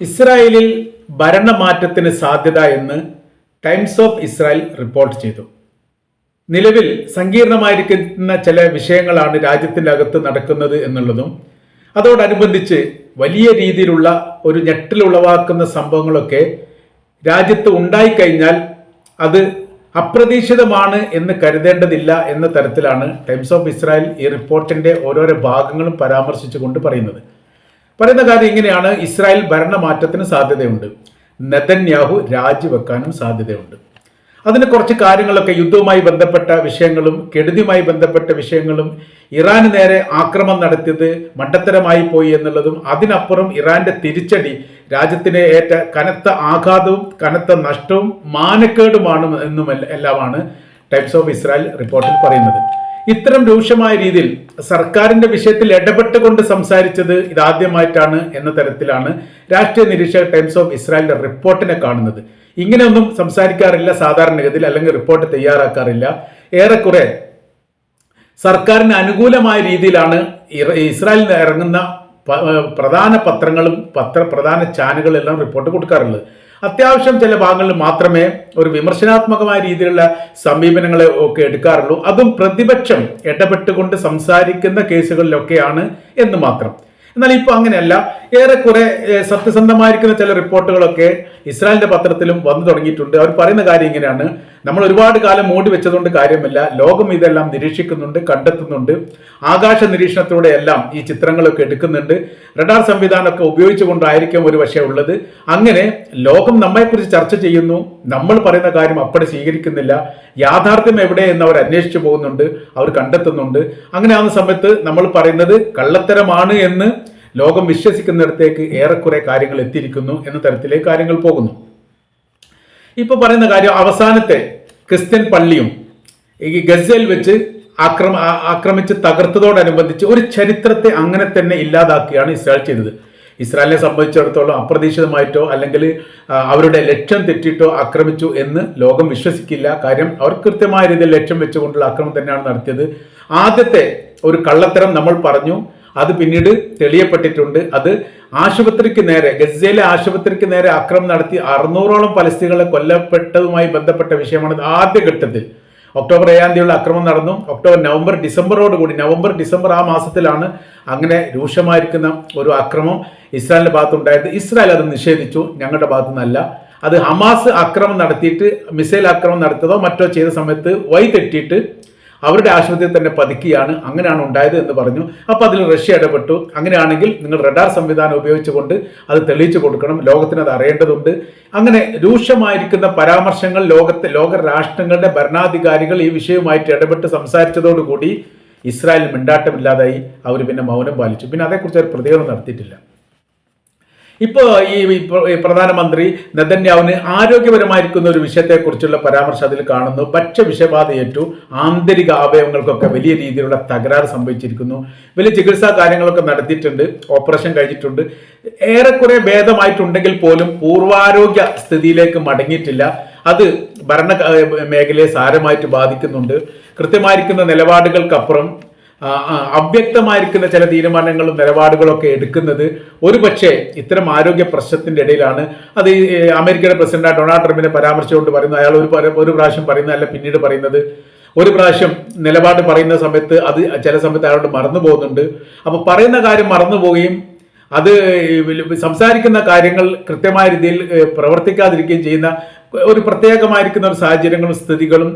ഇസ്രായേലിൽ ഭരണമാറ്റത്തിന് സാധ്യത എന്ന് ടൈംസ് ഓഫ് ഇസ്രായേൽ റിപ്പോർട്ട് ചെയ്തു. നിലവിൽ സങ്കീർണമായിരിക്കുന്ന ചില വിഷയങ്ങളാണ് രാജ്യത്തിന്റെ അകത്ത് നടക്കുന്നത് എന്നുള്ളതും അതോടനുബന്ധിച്ച് വലിയ രീതിയിലുള്ള ഒരു ഞെട്ടിലുളവാക്കുന്ന സംഭവങ്ങളൊക്കെ രാജ്യത്ത് ഉണ്ടായിക്കഴിഞ്ഞാൽ അത് അപ്രതീക്ഷിതമാണ് എന്ന് കരുതേണ്ടതില്ല എന്ന തരത്തിലാണ് ടൈംസ് ഓഫ് ഇസ്രായേൽ ഈ റിപ്പോർട്ടിന്റെ ഓരോരോ ഭാഗങ്ങളും പരാമർശിച്ചുകൊണ്ട് പറയുന്നത്. പറയുന്ന കാര്യം ഇങ്ങനെയാണ്. ഇസ്രായേൽ ഭരണമാറ്റത്തിന് സാധ്യതയുണ്ട്. നെതന്യാഹു രാജിവെക്കാനും സാധ്യതയുണ്ട്. അതിന് കുറച്ച് കാര്യങ്ങളൊക്കെ യുദ്ധവുമായി ബന്ധപ്പെട്ട വിഷയങ്ങളും കെടുതിയുമായി ബന്ധപ്പെട്ട വിഷയങ്ങളും ഇറാന് നേരെ ആക്രമം നടത്തിയത് മണ്ടത്തരമായി പോയി എന്നുള്ളതും അതിനപ്പുറം ഇറാന്റെ തിരിച്ചടി രാജ്യത്തിന് ഏറ്റ കനത്ത ആഘാതവും കനത്ത നഷ്ടവും മാനക്കേടുമാണ് എന്നും എല്ലാമാണ് ടൈംസ് ഓഫ് ഇസ്രായേൽ റിപ്പോർട്ടിൽ പറയുന്നത്. ഇത്തരം രൂക്ഷമായ രീതിയിൽ സർക്കാരിന്റെ വിഷയത്തിൽ ഇടപെട്ടുകൊണ്ട് സംസാരിച്ചത് ഇതാദ്യമായിട്ടാണ് എന്ന തരത്തിലാണ് രാഷ്ട്രീയ നിരീക്ഷക ടൈംസ് ഓഫ് ഇസ്രായേലിന്റെ റിപ്പോർട്ടിനെ കാണുന്നത്. ഇങ്ങനെയൊന്നും സംസാരിക്കാറില്ല സാധാരണഗതിയിൽ അല്ലെങ്കിൽ റിപ്പോർട്ട് തയ്യാറാക്കാറില്ല. ഏറെക്കുറെ സർക്കാരിന് അനുകൂലമായ രീതിയിലാണ് ഇസ്രായേലിൽ ഇറങ്ങുന്ന പ്രധാന പത്രങ്ങളും പത്ര പ്രധാന ചാനലുകളെല്ലാം റിപ്പോർട്ട് കൊടുക്കാറുള്ളത്. അത്യാവശ്യം ചില ഭാഗങ്ങളിൽ മാത്രമേ ഒരു വിമർശനാത്മകമായ രീതിയിലുള്ള സമീപനങ്ങളെ ഒക്കെ എടുക്കാറുള്ളൂ. അതും പ്രതിപക്ഷം ഇടപെട്ടുകൊണ്ട് സംസാരിക്കുന്ന കേസുകളിലൊക്കെയാണ് എന്ന് മാത്രം. എന്നാൽ ഇപ്പോൾ അങ്ങനെയല്ല. ഏറെക്കുറെ സത്യസന്ധമായിരിക്കുന്ന ചില റിപ്പോർട്ടുകളൊക്കെ ഇസ്രായേലിന്റെ പത്രത്തിലും വന്നു തുടങ്ങിയിട്ടുണ്ട്. അവർ പറയുന്ന കാര്യം ഇങ്ങനെയാണ്. നമ്മൾ ഒരുപാട് കാലം മൂടി വെച്ചതുകൊണ്ട് കാര്യമില്ല. ലോകം ഇതെല്ലാം നിരീക്ഷിക്കുന്നുണ്ട് കണ്ടെത്തുന്നുണ്ട്. ആകാശ നിരീക്ഷണത്തിലൂടെ എല്ലാം ഈ ചിത്രങ്ങളൊക്കെ എടുക്കുന്നുണ്ട്. റഡാർ സംവിധാനമൊക്കെ ഉപയോഗിച്ചുകൊണ്ടായിരിക്കും ഒരു പക്ഷേ ഉള്ളത്. അങ്ങനെ ലോകം നമ്മെക്കുറിച്ച് ചർച്ച ചെയ്യുന്നു. നമ്മൾ പറയുന്ന കാര്യം അപ്പടി സ്വീകരിക്കുന്നില്ല. യാഥാർത്ഥ്യം എവിടെ എന്ന് അവർ അന്വേഷിച്ചു പോകുന്നുണ്ട്. അവർ കണ്ടെത്തുന്നുണ്ട്. അങ്ങനെ ആവുന്ന സമയത്ത് നമ്മൾ പറയുന്നത് കള്ളത്തരമാണ് എന്ന് ലോകം വിശ്വസിക്കുന്നിടത്തേക്ക് ഏറെക്കുറെ കാര്യങ്ങൾ എത്തിയിരിക്കുന്നു എന്ന തരത്തിലേക്ക് കാര്യങ്ങൾ പോകുന്നു. ഇപ്പൊ പറയുന്ന കാര്യം അവസാനത്തെ ക്രിസ്ത്യൻ പള്ളിയും ഈ ഗസയിൽ വെച്ച് ആക്രമ ആക്രമിച്ച് തകർത്തതോടനുബന്ധിച്ച് ഒരു ചരിത്രത്തെ അങ്ങനെ തന്നെ ഇല്ലാതാക്കിയാണ് ഇസ്രായേൽ ചെയ്തത്. ഇസ്രായേലിനെ സംബന്ധിച്ചിടത്തോളം അപ്രതീക്ഷിതമായിട്ടോ അല്ലെങ്കിൽ അവരുടെ ലക്ഷ്യം തെറ്റിയിട്ടോ ആക്രമിച്ചു എന്ന് ലോകം വിശ്വസിക്കില്ല. കാര്യം അവർ കൃത്യമായ രീതിയിൽ ലക്ഷ്യം വെച്ചുകൊണ്ടുള്ള ആക്രമണം തന്നെയാണ് നടത്തിയത്. ആദ്യത്തെ ഒരു കള്ളത്തരം നമ്മൾ പറഞ്ഞു. അത് പിന്നീട് തെളിയപ്പെട്ടിട്ടുണ്ട്. അത് ആശുപത്രിക്ക് നേരെ ഗസയിലെ ആശുപത്രിക്ക് നേരെ ആക്രമണം നടത്തി അറുന്നൂറോളം പലസ്തീനുകളെ കൊല്ലപ്പെട്ടതുമായി ബന്ധപ്പെട്ട വിഷയമാണ് ആദ്യ ആദ്യഘട്ടത്തിൽ ഒക്ടോബർ ഏഴാം തീയതിയുള്ള ആക്രമണം നടന്നു. ഒക്ടോബർ നവംബർ ഡിസംബറോട് കൂടി നവംബർ ഡിസംബർ ആ മാസത്തിലാണ് അങ്ങനെ രൂക്ഷമായിരിക്കുന്ന ഒരു അക്രമം ഇസ്രായേലിന്റെ ഭാഗത്തുണ്ടായത്. ഇസ്രായേൽ അത് നിഷേധിച്ചു. ഞങ്ങളുടെ ഭാഗത്തു നിന്നല്ല അത് ഹമാസ് അക്രമം നടത്തിയിട്ട് മിസൈൽ ആക്രമണം നടത്തിയതോ മറ്റോ ചെയ്ത സമയത്ത് വൈ തെറ്റിയിട്ട് അവരുടെ ആശുപത്രിയിൽ തന്നെ പതുക്കിയാണ് അങ്ങനെയാണ് ഉണ്ടായത് എന്ന് പറഞ്ഞു. അപ്പോൾ അതിൽ റഷ്യ ഇടപെട്ടു. അങ്ങനെയാണെങ്കിൽ നിങ്ങൾ റഡാർ സംവിധാനം ഉപയോഗിച്ചുകൊണ്ട് അത് തെളിയിച്ചു കൊടുക്കണം. ലോകത്തിന് അത് അറിയേണ്ടതുണ്ട്. അങ്ങനെ രൂക്ഷമായിരിക്കുന്ന പരാമർശങ്ങൾ ലോകത്തെ ലോക രാഷ്ട്രങ്ങളുടെ ഭരണാധികാരികൾ ഈ വിഷയവുമായിട്ട് ഇടപെട്ട് സംസാരിച്ചതോടുകൂടി ഇസ്രായേൽ മിണ്ടാട്ടമില്ലാതായി. അവർ പിന്നെ മൗനം പാലിച്ചു. പിന്നെ അതേക്കുറിച്ച് ഒരു പ്രതികരണം നടത്തിയിട്ടില്ല. ഇപ്പോൾ ഈ പ്ര- ഈ പ്രധാനമന്ത്രി നെതന്യാവിന് ആരോഗ്യപരമായിരിക്കുന്ന ഒരു വിഷയത്തെക്കുറിച്ചുള്ള പരാമർശം അതിൽ കാണുന്നു. ഭക്ഷ്യ വിഷബാധയേറ്റു ആന്തരിക അവയവങ്ങൾക്കൊക്കെ വലിയ രീതിയിലുള്ള തകരാറ് സംഭവിച്ചിരിക്കുന്നു. വലിയ ചികിത്സാ കാര്യങ്ങളൊക്കെ നടത്തിയിട്ടുണ്ട് ഓപ്പറേഷൻ കഴിഞ്ഞിട്ടുണ്ട്. ഏറെക്കുറെ ഭേദമായിട്ടുണ്ടെങ്കിൽ പോലും പൂർവാരോഗ്യ സ്ഥിതിയിലേക്ക് മടങ്ങിയിട്ടില്ല. അത് ഭരണ മേഖലയെ സാരമായിട്ട് ബാധിക്കുന്നുണ്ട്. കൃത്യമായിരിക്കുന്ന നിലപാടുകൾക്കപ്പുറം അവ്യക്തമായിരിക്കുന്ന ചില തീരുമാനങ്ങളും നിലപാടുകളും ഒക്കെ എടുക്കുന്നത് ഒരുപക്ഷെ ഇത്തരം ആരോഗ്യ പ്രശ്നത്തിന്റെ ഇടയിലാണ്. അത് അമേരിക്കയുടെ പ്രസിഡന്റായ ഡൊണാൾഡ് ട്രംപിനെ പരാമർശിച്ചുകൊണ്ട് പറയുന്നത് അയാൾ ഒരു ഒരു പ്രാവശ്യം പറയുന്നതല്ല പിന്നീട് പറയുന്നത്. ഒരു പ്രാവശ്യം നിലപാട് പറയുന്ന സമയത്ത് അത് ചില സമയത്ത് അയാളോട് മറന്നു പോകുന്നുണ്ട്. അപ്പൊ പറയുന്ന കാര്യം മറന്നു പോവുകയും അത് സംസാരിക്കുന്ന കാര്യങ്ങൾ കൃത്യമായ രീതിയിൽ പ്രവർത്തിക്കാതിരിക്കുകയും ചെയ്യുന്ന ഒരു പ്രത്യേകമായിരിക്കുന്ന ഒരു സാഹചര്യങ്ങളും സ്ഥിതികളും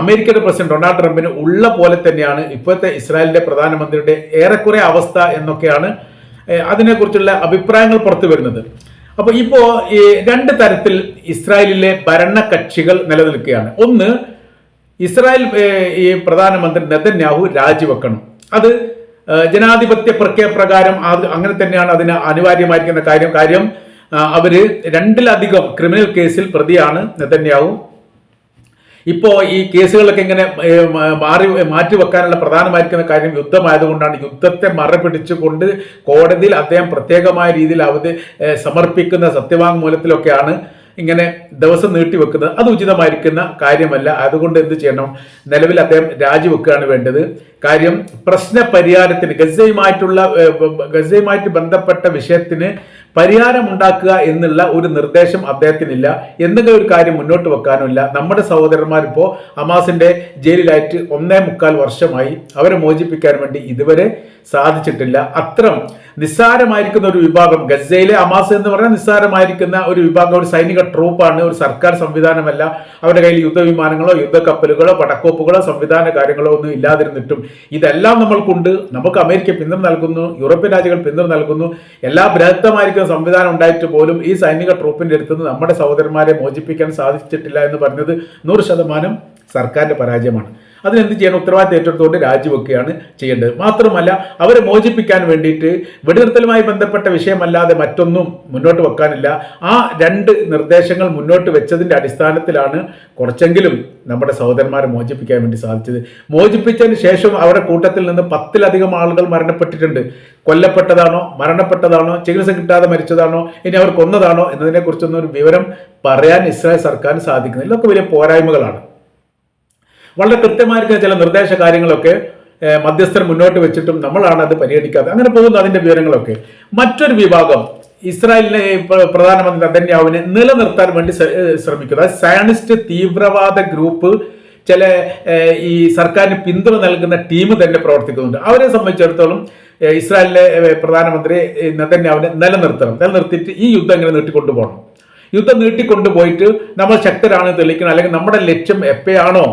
അമേരിക്കയുടെ പ്രസിഡന്റ് ഡൊണാൾഡ് ട്രംപിന് ഉള്ള പോലെ തന്നെയാണ് ഇപ്പോഴത്തെ ഇസ്രായേലിന്റെ പ്രധാനമന്ത്രിയുടെ ഏറെക്കുറെ അവസ്ഥ എന്നൊക്കെയാണ് അതിനെക്കുറിച്ചുള്ള അഭിപ്രായങ്ങൾ പുറത്തു വരുന്നത്. അപ്പോൾ ഇപ്പോ ഈ രണ്ട് തരത്തിൽ ഇസ്രായേലിലെ ഭരണ കക്ഷികൾ നിലനിൽക്കുകയാണ്. ഒന്ന് ഇസ്രായേൽ ഈ പ്രധാനമന്ത്രി നെതന്യാഹു രാജിവെക്കണം. അത് ജനാധിപത്യ പ്രക്രിയ പ്രകാരം അങ്ങനെ തന്നെയാണ് അതിന് അനിവാര്യമായിരിക്കുന്ന കാര്യം. കാര്യം അവർ രണ്ടിലധികം ക്രിമിനൽ കേസിൽ പ്രതിയാണ് നെതന്യാവു ഇപ്പോ ഈ കേസുകളൊക്കെ ഇങ്ങനെ മാറി മാറ്റി വെക്കാനുള്ള പ്രധാനമായിരിക്കുന്ന കാര്യം യുദ്ധമായതുകൊണ്ടാണ്. യുദ്ധത്തെ മറപിടിച്ചുകൊണ്ട് കോടതിയിൽ അദ്ദേഹം പ്രത്യേകമായ രീതിയിൽ അവധി സമർപ്പിക്കുന്ന സത്യവാങ്മൂലത്തിലൊക്കെയാണ് ഇങ്ങനെ ദിവസം നീട്ടി നീട്ടിവെക്കുന്നത് അത് ഉചിതമായിരിക്കുന്ന കാര്യമല്ല. അതുകൊണ്ട് എന്ത് ചെയ്യണം? നിലവിൽ അദ്ദേഹം രാജിവെക്കുകയാണ് വേണ്ടത്. കാര്യം പ്രശ്ന പരിഹാരത്തിന് ഗസയുമായിട്ടുള്ള ഗസയുമായിട്ട് ബന്ധപ്പെട്ട വിഷയത്തിന് പരിഹാരം ഉണ്ടാക്കുക എന്നുള്ള ഒരു നിർദ്ദേശം അദ്ദേഹത്തിനില്ല. എന്തെങ്കിലും ഒരു കാര്യം മുന്നോട്ട് വെക്കാനുമില്ല. നമ്മുടെ സഹോദരന്മാരിപ്പോൾ ഹമാസിന്റെ ജയിലിലായിട്ട് ഒന്നേ മുക്കാൽ വർഷമായി അവരെ മോചിപ്പിക്കാൻ വേണ്ടി ഇതുവരെ സാധിച്ചിട്ടില്ല. അത്രം നിസ്സാരമായിരിക്കുന്ന ഒരു വിഭാഗം ഗസയിലെ അമാസ് എന്ന് പറഞ്ഞാൽ നിസ്സാരമായിരിക്കുന്ന ഒരു വിഭാഗം ഒരു സൈനിക ട്രൂപ്പാണ് ഒരു സർക്കാർ സംവിധാനമല്ല. അവരുടെ കയ്യിൽ യുദ്ധവിമാനങ്ങളോ യുദ്ധക്കപ്പലുകളോ പടക്കോപ്പുകളോ സംവിധാന കാര്യങ്ങളോ ഒന്നും ഇല്ലാതിരുന്നിട്ടും ഇതെല്ലാം നമ്മൾക്കുണ്ട്. നമുക്ക് അമേരിക്ക പിന്തുണ നൽകുന്നു യൂറോപ്യൻ രാജ്യങ്ങൾ പിന്തുണ നൽകുന്നു. എല്ലാ ബൃഹത്തമായിരിക്കുന്ന സംവിധാനം ഉണ്ടായിട്ട് പോലും ഈ സൈനിക ട്രൂപ്പിന്റെ അടുത്തുനിന്ന് നമ്മുടെ സഹോദരന്മാരെ മോചിപ്പിക്കാൻ സാധിച്ചിട്ടില്ല എന്ന് പറഞ്ഞത് നൂറ് ശതമാനം സർക്കാരിന്റെ പരാജയമാണ്. അതിനെന്ത് ചെയ്യണം? ഉത്തരവാദിത്തം ഏറ്റെടുത്തുകൊണ്ട് രാജിവെക്കുകയാണ് ചെയ്യേണ്ടത്. മാത്രമല്ല അവരെ മോചിപ്പിക്കാൻ വേണ്ടിയിട്ട് വെടിനിർത്തലുമായി ബന്ധപ്പെട്ട വിഷയമല്ലാതെ മറ്റൊന്നും മുന്നോട്ട് വെക്കാനില്ല. ആ രണ്ട് നിർദ്ദേശങ്ങൾ മുന്നോട്ട് വെച്ചതിന്റെ അടിസ്ഥാനത്തിലാണ് കുറച്ചെങ്കിലും നമ്മുടെ സഹോദരന്മാരെ മോചിപ്പിക്കാൻ വേണ്ടി സാധിച്ചത്. മോചിപ്പിച്ചതിന് ശേഷം അവരുടെ കൂട്ടത്തിൽ നിന്ന് പത്തിലധികം ആളുകൾ മരണപ്പെട്ടിട്ടുണ്ട്. കൊല്ലപ്പെട്ടതാണോ മരണപ്പെട്ടതാണോ ചികിത്സ കിട്ടാതെ മരിച്ചതാണോ ഇനി അവർ കൊന്നതാണോ എന്നതിനെക്കുറിച്ചൊന്നും ഒരു വിവരം പറയാൻ ഇസ്രായേൽ സർക്കാരിന് സാധിക്കുന്നില്ല. ഇതൊക്കെ വലിയ പോരായ്മകളാണ്. വളരെ കൃത്യമായിരിക്കുന്ന ചില നിർദ്ദേശ കാര്യങ്ങളൊക്കെ മധ്യസ്ഥർ മുന്നോട്ട് വെച്ചിട്ടും നമ്മളാണ് അത് പരിഗണിക്കാതെ അങ്ങനെ പോകുന്നു അതിന്റെ വിവരങ്ങളൊക്കെ. മറ്റൊരു വിഭാഗം ഇസ്രായേലിലെ പ്രധാനമന്ത്രി നദന്യാവിനെ നിലനിർത്താൻ വേണ്ടി ശ്രമിക്കുന്നത് സയണിസ്റ്റ് തീവ്രവാദ ഗ്രൂപ്പ് ചില ഈ സർക്കാരിന് പിന്തുണ നൽകുന്ന ടീം തന്നെ പ്രവർത്തിക്കുന്നുണ്ട്. അവരെ സംബന്ധിച്ചിടത്തോളം ഇസ്രായേലിലെ പ്രധാനമന്ത്രി നദന്യാവിനെ നിലനിർത്തണം. നിലനിർത്തിയിട്ട് ഈ യുദ്ധം ഇങ്ങനെ നീട്ടിക്കൊണ്ടുപോകണം. യുദ്ധം നീട്ടിക്കൊണ്ടുപോയിട്ട് നമ്മൾ ശക്തരാണെന്ന് തെളിയിക്കണം. അല്ലെങ്കിൽ നമ്മുടെ ലക്ഷ്യം എപ്പോഴാണോ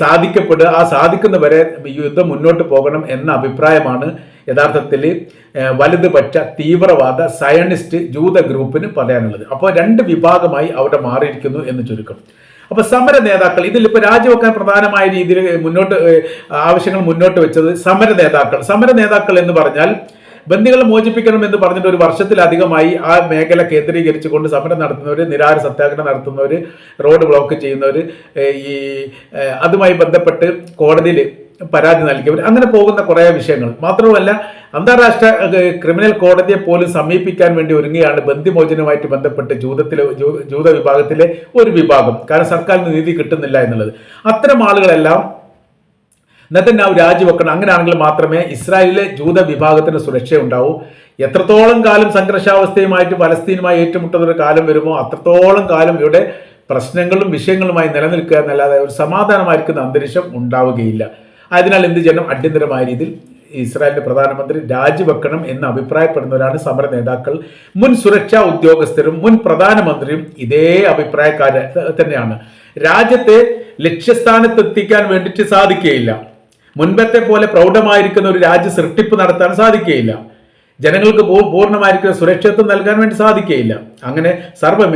സാധിക്കപ്പെടുക ആ സാധിക്കുന്നവരെ യുദ്ധം മുന്നോട്ട് പോകണം എന്ന അഭിപ്രായമാണ് യഥാർത്ഥത്തിൽ വലുതുപക്ഷ തീവ്രവാദ സയണിസ്റ്റ് ജൂത ഗ്രൂപ്പിന് പറയാനുള്ളത്. അപ്പോൾ രണ്ട് വിഭാഗമായി അവിടെ മാറിയിരിക്കുന്നു എന്ന് ചുരുക്കം. അപ്പോൾ സമര നേതാക്കൾ ഇതിൽ ഇപ്പൊ രാജിവെക്കാൻ പ്രധാനമായ രീതിയിൽ മുന്നോട്ട് ആവശ്യങ്ങൾ മുന്നോട്ട് വെച്ചത് സമര നേതാക്കൾ. സമര നേതാക്കൾ എന്ന് പറഞ്ഞാൽ ബന്ദികളെ മോചിപ്പിക്കണം എന്ന് പറഞ്ഞിട്ട് ഒരു വർഷത്തിലധികമായി ആ മേഖല കേന്ദ്രീകരിച്ചുകൊണ്ട് സമരം നടത്തുന്നവർ നിരാഹാര സത്യാഗ്രഹം നടത്തുന്നവർ റോഡ് ബ്ലോക്ക് ചെയ്യുന്നവർ ഈ അതുമായി ബന്ധപ്പെട്ട് കോടതിയിൽ പരാതി നൽകിയവർ അങ്ങനെ പോകുന്ന കുറേ വിഷയങ്ങൾ. മാത്രമല്ല അന്താരാഷ്ട്ര ക്രിമിനൽ കോടതിയെ പോലും സമീപിക്കാൻ വേണ്ടി ഒരുങ്ങുകയാണ് ബന്ധിമോചനവുമായിട്ട് ബന്ധപ്പെട്ട് ജൂതത്തിലെ ജൂത വിഭാഗത്തിലെ ഒരു വിഭാഗം. കാരണം സർക്കാരിന് നീതി കിട്ടുന്നില്ല എന്നുള്ളത്. അത്തരം ആളുകളെല്ലാം നെതന്യാഹു രാജിവെക്കണം. അങ്ങനെയാണെങ്കിൽ മാത്രമേ ഇസ്രായേലിലെ ജൂത വിഭാഗത്തിന് സുരക്ഷ ഉണ്ടാവൂ. എത്രത്തോളം കാലം സംഘർഷാവസ്ഥയുമായിട്ട് പലസ്തീനുമായി ഏറ്റുമുട്ടുന്ന ഒരു കാലം വരുമോ അത്രത്തോളം കാലം ഇവിടെ പ്രശ്നങ്ങളും വിഷയങ്ങളുമായി നിലനിൽക്കുക എന്നല്ലാതെ ഒരു സമാധാനമായിരിക്കുന്ന അന്തരീക്ഷം ഉണ്ടാവുകയില്ല. അതിനാൽ എന്ത് ചെയ്യണം? അടിയന്തരമായ രീതിയിൽ ഇസ്രായേലിന്റെ പ്രധാനമന്ത്രി രാജിവെക്കണം എന്ന് അഭിപ്രായപ്പെടുന്നവരാണ് സമര നേതാക്കൾ. മുൻ സുരക്ഷാ ഉദ്യോഗസ്ഥരും മുൻ പ്രധാനമന്ത്രിയും ഇതേ അഭിപ്രായക്കാർ തന്നെയാണ്. രാജ്യത്തെ ലക്ഷ്യസ്ഥാനത്തെത്തിക്കാൻ വേണ്ടിയിട്ട് സാധിക്കുകയില്ല. മുൻപത്തെ പോലെ പ്രൗഢമായിരിക്കുന്ന ഒരു രാജ്യ സൃഷ്ടിപ്പ് നടത്താൻ സാധിക്കുകയില്ല ജനങ്ങൾക്ക് പൂർണമായിരിക്കുന്ന സുരക്ഷിതത്വം നൽകാൻ വേണ്ടി സാധിക്കുകയില്ല അങ്ങനെ സർവ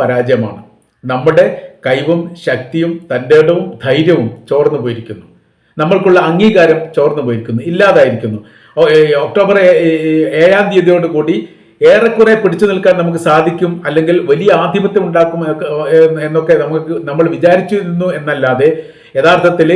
പരാജയമാണ്. നമ്മുടെ കൈവും ശക്തിയും തന്റെ ധൈര്യവും ചോർന്നു പോയിരിക്കുന്നു. നമ്മൾക്കുള്ള അംഗീകാരം ചോർന്നു പോയിരിക്കുന്നു. ഇല്ലാതായിരിക്കുന്നു. ഒക്ടോബർ ഏഴാം തീയതിയോട് കൂടി ഏറെക്കുറെ പിടിച്ചു നിൽക്കാൻ നമുക്ക് സാധിക്കും. അല്ലെങ്കിൽ വലിയ ആധിപത്യം ഉണ്ടാക്കും എന്നൊക്കെ നമുക്ക് നമ്മൾ വിചാരിച്ചിരുന്നു എന്നല്ലാതെ യഥാർത്ഥത്തിൽ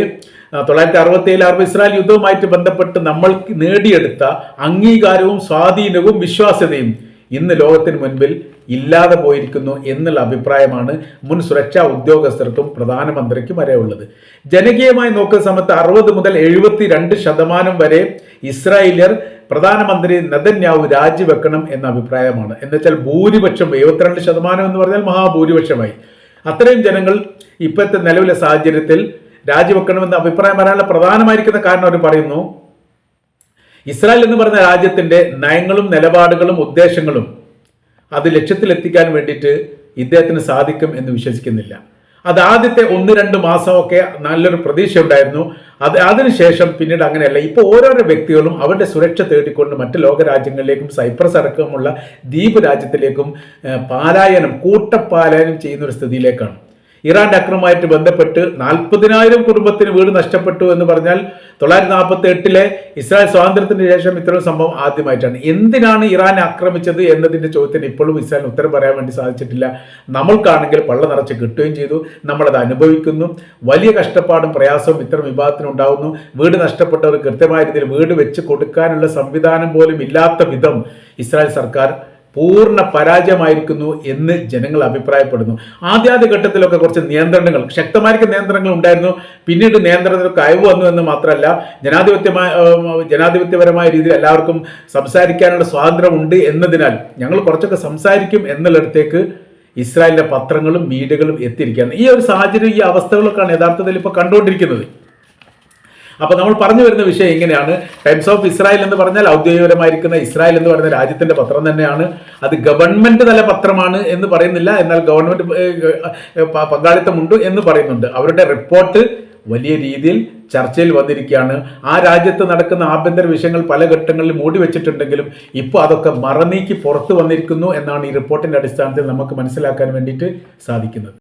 തൊള്ളായിരത്തി അറുപത്തി ഏഴ് അറബ് ഇസ്രായേൽ യുദ്ധവുമായിട്ട് ബന്ധപ്പെട്ട് നമ്മൾ നേടിയെടുത്ത അംഗീകാരവും സ്വാധീനവും വിശ്വാസ്യതയും ഇന്ന് ലോകത്തിന് മുൻപിൽ ഇല്ലാതെ പോയിരിക്കുന്നു എന്നുള്ള അഭിപ്രായമാണ് മുൻ സുരക്ഷാ ഉദ്യോഗസ്ഥർക്കും പ്രധാനമന്ത്രിക്കും വരെ ഉള്ളത്. ജനകീയമായി നോക്കുന്ന സമയത്ത് അറുപത് മുതൽ എഴുപത്തി രണ്ട് ശതമാനം വരെ ഇസ്രായേലിയർ പ്രധാനമന്ത്രി നദന്യാവു രാജിവെക്കണം എന്ന അഭിപ്രായമാണ്. എന്നുവെച്ചാൽ ഭൂരിപക്ഷം എഴുപത്തിരണ്ട് ശതമാനം എന്ന് പറഞ്ഞാൽ മഹാഭൂരിപക്ഷമായി. അത്രയും ജനങ്ങൾ ഇപ്പോഴത്തെ നിലവിലെ സാഹചര്യത്തിൽ രാജിവെക്കണമെന്ന അഭിപ്രായം വരാനുള്ള പ്രധാനമായിരിക്കുന്ന കാരണം അവർ പറയുന്നു ഇസ്രായേൽ എന്ന് പറയുന്ന രാജ്യത്തിന്റെ നയങ്ങളും നിലപാടുകളും ഉദ്ദേശങ്ങളും അത് ലക്ഷ്യത്തിലെത്തിക്കാൻ വേണ്ടിയിട്ട് ഇദ്ദേഹത്തിന് സാധിക്കും എന്ന് വിശ്വസിക്കുന്നില്ല. അത് ആദ്യത്തെ ഒന്ന് രണ്ട് മാസമൊക്കെ നല്ലൊരു പ്രതീക്ഷ ഉണ്ടായിരുന്നു അത് അതിനുശേഷം പിന്നീട് അങ്ങനെയല്ല. ഇപ്പോൾ ഓരോരോ വ്യക്തികളും അവരുടെ സുരക്ഷ തേടിക്കൊണ്ട് മറ്റ് ലോകരാജ്യങ്ങളിലേക്കും സൈപ്രസ് അടക്കമുള്ള ദ്വീപ് രാജ്യത്തിലേക്കും പാലായനം കൂട്ടപ്പാലായനം ചെയ്യുന്ന ഒരു സ്ഥിതിയിലേക്കാണ്. ഇറാന്റെ അക്രമമായിട്ട് ബന്ധപ്പെട്ട് നാൽപ്പതിനായിരം കുടുംബത്തിന് വീട് നഷ്ടപ്പെട്ടു എന്ന് പറഞ്ഞാൽ തൊള്ളായിരത്തി നാൽപ്പത്തി എട്ടിലെ ഇസ്രായേൽ സ്വാതന്ത്ര്യത്തിന് ശേഷം ഇത്തരം സംഭവം ആദ്യമായിട്ടാണ്. എന്തിനാണ് ഇറാൻ ആക്രമിച്ചത് എന്നതിന്റെ ചോദ്യത്തിന് ഇപ്പോഴും ഇസ്രായേൽ ഉത്തരം പറയാൻ വേണ്ടി സാധിച്ചിട്ടില്ല. നമ്മൾക്കാണെങ്കിൽ പള്ള നിറച്ച് കിട്ടുകയും ചെയ്തു. നമ്മളത് അനുഭവിക്കുന്നു. വലിയ കഷ്ടപ്പാടും പ്രയാസവും ഇത്തരം വിഭാഗത്തിനുണ്ടാകുന്നു വീട് നഷ്ടപ്പെട്ടവർ കൃത്യമായ രീതിയിൽ വീട് വെച്ച് കൊടുക്കാനുള്ള സംവിധാനം പോലും ഇല്ലാത്ത വിധം ഇസ്രായേൽ സർക്കാർ പൂർണ പരാജയമായിരിക്കുന്നു എന്ന് ജനങ്ങൾ അഭിപ്രായപ്പെടുന്നു. ആദ്യാദ്യ ഘട്ടത്തിലൊക്കെ കുറച്ച് നിയന്ത്രണങ്ങൾ ശക്തമായിരിക്കും നിയന്ത്രണങ്ങൾ ഉണ്ടായിരുന്നു. പിന്നീട് നിയന്ത്രണത്തിലൊക്കെ അയവ് വന്നു എന്ന് മാത്രമല്ല ജനാധിപത്യമായ ജനാധിപത്യപരമായ രീതിയിൽ എല്ലാവർക്കും സംസാരിക്കാനുള്ള സ്വാതന്ത്ര്യമുണ്ട് എന്നതിനാൽ ഞങ്ങൾ കുറച്ചൊക്കെ സംസാരിക്കും എന്നുള്ളിടത്തേക്ക് ഇസ്രായേലിന്റെ പത്രങ്ങളും മീഡിയകളും എത്തിയിരിക്കുകയാണ്. ഈ ഒരു സാഹചര്യം ഈ അവസ്ഥകളൊക്കെയാണ് യഥാർത്ഥത്തിൽ ഇപ്പോൾ കണ്ടുകൊണ്ടിരിക്കുന്നത്. അപ്പൊ നമ്മൾ പറഞ്ഞു വരുന്ന വിഷയം ഇങ്ങനെയാണ്. ടൈംസ് ഓഫ് ഇസ്രായേൽ എന്ന് പറഞ്ഞാൽ ഔദ്യോഗികപരമായിരിക്കുന്ന ഇസ്രായേൽ എന്ന് പറയുന്ന രാജ്യത്തിന്റെ പത്രം തന്നെയാണ്. അത് ഗവൺമെന്റ് തല പത്രമാണ് എന്ന് പറയുന്നില്ല. എന്നാൽ ഗവൺമെന്റ് പങ്കാളിത്തമുണ്ട് എന്ന് പറയുന്നുണ്ട്. അവരുടെ റിപ്പോർട്ട് വലിയ രീതിയിൽ ചർച്ചയിൽ വന്നിരിക്കുകയാണ്. ആ രാജ്യത്ത് നടക്കുന്ന ആഭ്യന്തര വിഷയങ്ങൾ പല ഘട്ടങ്ങളിൽ മൂടി വെച്ചിട്ടുണ്ടെങ്കിലും ഇപ്പോൾ അതൊക്കെ മറനീക്കി പുറത്തു വന്നിരിക്കുന്നു എന്നാണ് ഈ റിപ്പോർട്ടിന്റെ അടിസ്ഥാനത്തിൽ നമുക്ക് മനസ്സിലാക്കാൻ വേണ്ടിയിട്ട് സാധിക്കുന്നത്.